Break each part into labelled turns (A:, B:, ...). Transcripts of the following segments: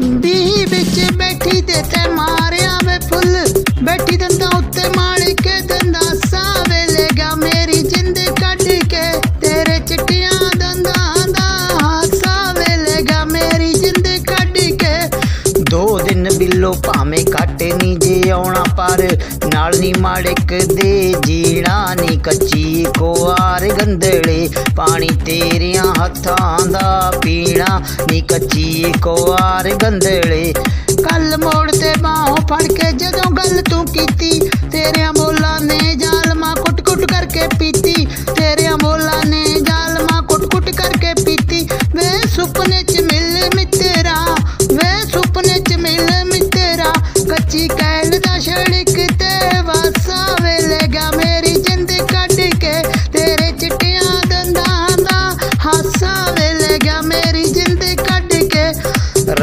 A: B ਵਿੱਚ ਬੈਠੀ ਤੇ ਤੇ ਮਾਰਿਆ ਵੇ ਫੁੱਲ। ਬੈਠੀ ਦੰਦਾਂ ਉੱਤੇ ਮਾਰ ਕੇ ਦੰਦਾ ਸਾਵੇ ਲੇਗਾ ਮੇਰੀ ਜਿੰਦ ਕੱਢ ਕੇ। ਤੇਰੇ ਚਿੱਟੀਆਂ ਦੰਦਾਂ ਦਾ ਹਾਸਾ ਲੇਗਾ ਮੇਰੀ ਜਿੰਦ ਕੱਢ ਕੇ। ਦੋ ਦਿਨ ਬਿੱਲੋ ਭਾਵੇਂ ਘੱਟ ਨਹੀਂ ਜੇ ਆਉਣਾ ਪਰ ਨਾਲ ਨੀ ਮਾੜਕ ਦੇ ਜੀਣਾ ਨੀ ਕੱਚੀ ਕੋਆਰ ਗੰਦਲੇ। ਪਾਣੀ ਤੇਰੀਆਂ ਹੱਥਾਂ ਦਾ ਪੀਣਾ ਨੀ ਕੱਚੀ ਕੋਆਰ ਗੰਦਲੇ।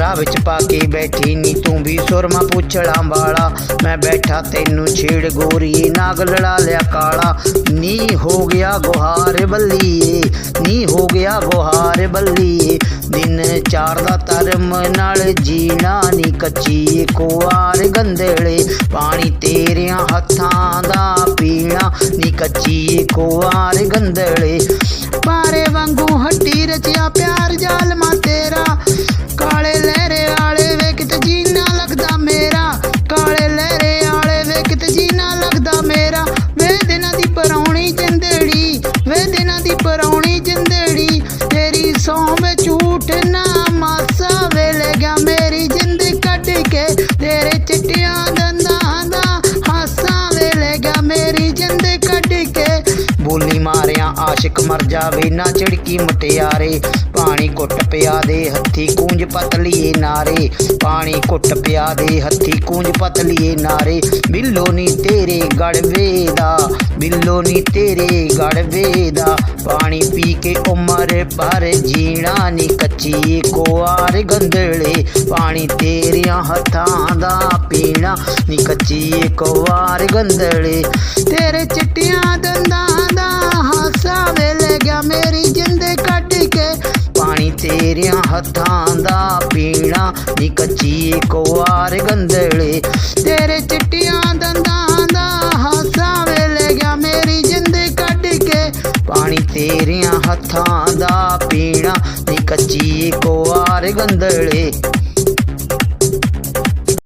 A: ਰਾਹ ਵਿੱਚ ਪਾ ਕੇ ਬੈਠੀ ਨੀ, ਤੂੰ ਵੀ ਸੁਰਮਾ ਪੁੱਛਲਾਂ ਵਾਲਾ। ਮੈਂ ਬੈਠਾ ਤੈਨੂੰ ਛੇੜ ਗੋਰੀਏ, ਨਾਗ ਲੜਾ ਲਿਆ ਕਾਲਾ। ਨੀ ਹੋ ਗਿਆ ਗੁਹਾਰ ਬੱਲੀਏ, ਨੀ ਹੋ ਗਿਆ ਗੁਹਾਰ ਬੱਲੀਏ। ਦਿਨ ਚਾਰ ਦਾ ਧਰਮ ਨਾਲ ਜੀਣਾ ਨੀ ਕੱਚੀ ਕੁਆਰ ਗੰਦਲੇ। ਪਾਣੀ ਤੇਰਿਆਂ ਹੱਥਾਂ ਦਾ ਪੀਣਾ ਨੀ ਕੱਚੀ ਕੁਆਰ ਗੰਦਲੇ। ਪਾਰੇ ਵਾਂਗੂ ਹੱਟੀ ਰਚਿਆ ਪਿਆਰ ਜ਼ਾਲਮਾ ਤੇਰਾ। ਦਿਨਾਂ ਜਿੰਦੜੀ, ਤੇਰੀ ਸੌਂ ਵਿੱਚ ਝੂਠ ਨਾ ਮਾਸਾ ਵੇਲੇਗਾ ਮੇਰੀ ਜਿੰਦ ਕੱਢ ਕੇ, ਤੇਰੇ ਚਿੱਟੀਆਂ ਦੰਦਾਂ ਦਾ ਹਾਸਾ ਵੇਲੇਗਾ ਮੇਰੀ ਜਿੰਦ ਕੱਢ ਕੇ। ਬੋਲੀ ਮਾਰਿਆ, ਆਸ਼ਿਕ ਮਰ ਜਾਵੇ, ਨਾ ਝਿੜਕੀ ਮਟਿਆਰੇ, ਪਾਣੀ ਕੁੱਟ ਪਿਆ ਦੇ ਹੱਥੀ ਕੂੰਜ ਪਤਲੀਏ ਨਾਰੇ, ਪਾਣੀ ਕੁੱਟ ਪਿਆ ਦੇ ਹੱਥੀ ਕੂੰਜ ਪਤਲੀਏ ਨਾਰੇ, ਬਿੱਲੋ ਨੀ ਤੇਰੇ ਗੜਵੇ ਦਾ ਬਿੱਲੋ ਨੀ ਤੇਰੇ ਗੜਵੇ ਦਾ ਪਾਣੀ ਪੀ ਕੇ ਉਮਰ ਭਰ ਜੀਣਾ ਨੀ ਕੱਚੀ ਕੁਆਰ ਗੰਦਲੇ। ਪਾਣੀ ਤੇਰਿਆਂ ਹੱਥਾਂ ਦਾ ਪੀਣਾ ਨੀ ਕੱਚੀ ਕੁਆਰ ਗੰਦਲੇ। ਤੇਰੇ ਚਿੱਟੀਆਂ ਦੰਦਾਂ ਦਾ ਹਾਸਾ ਵੇਲੇ ਗਿਆ ਮੇਰੀ ਜਿੰਦ ਕੱਢ ਕੇ। ਪਾਣੀ ਤੇਰੀਆਂ ਹੱਥਾਂ ਦਾ ਪੀਣਾ ਨੀ ਕੱਚੀ ਕੁਆਰ ਗੰਦਲੇ। ਤੇਰੇ ਚਿੱਟੀ ਪਾਣੀ ਤੇਰੀਆਂ ਹੱਥਾਂ ਦਾ ਪੀਣਾ ਨੀ ਕੱਚੀ ਕੁਆਰ ਗੰਦਲੇ